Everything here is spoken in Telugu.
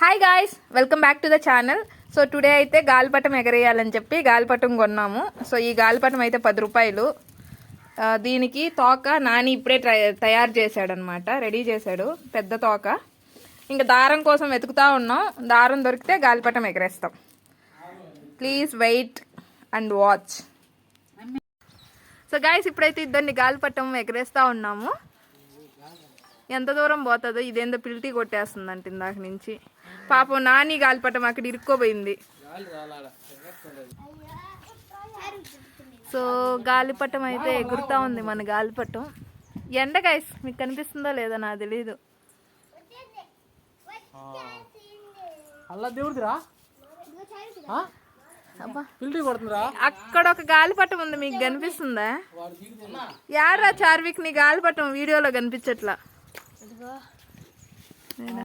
Hi guys welcome back to the channel so today అయితే గాలిపటం ఎగరేయాలని చెప్పి గాలిపటం కొన్నాము. సో ఈ గాలిపటం అయితే పది రూపాయలు. దీనికి తోక నాని ఇప్పుడే ట్రై తయారు చేశాడనమాట రెడీ చేశాడు. పెద్ద తోక. ఇంకా దారం కోసం వెతుకుతా ఉన్నాం. దారం దొరికితే గాలిపటం ఎగరేస్తాం. Please wait and watch so guys ఇప్పుడైతే ఇద్దరిని గాలిపటం ఎగరేస్తూ ఉన్నాము. ఎంత దూరం పోతుందో ఇదేందో పిల్టీ కొట్టేస్తుందంట ఇందాక నుంచి. పాపం నాని గాలిపటం అక్కడ ఇరుక్కోపోయింది సో గాలిపటం అయితే ఎగురుతా ఉంది మన గాలిపటం. ఎండ గైస్ మీకు కనిపిస్తుందో లేదో నాకు తెలీదు. దేవుడిదిరా? అక్కడ ఒక గాలిపటం ఉంది మీకు కనిపిస్తుందా? యారా చార్విక్ నీ గాలిపటం వీడియోలో కనిపించట్లా? Vâng.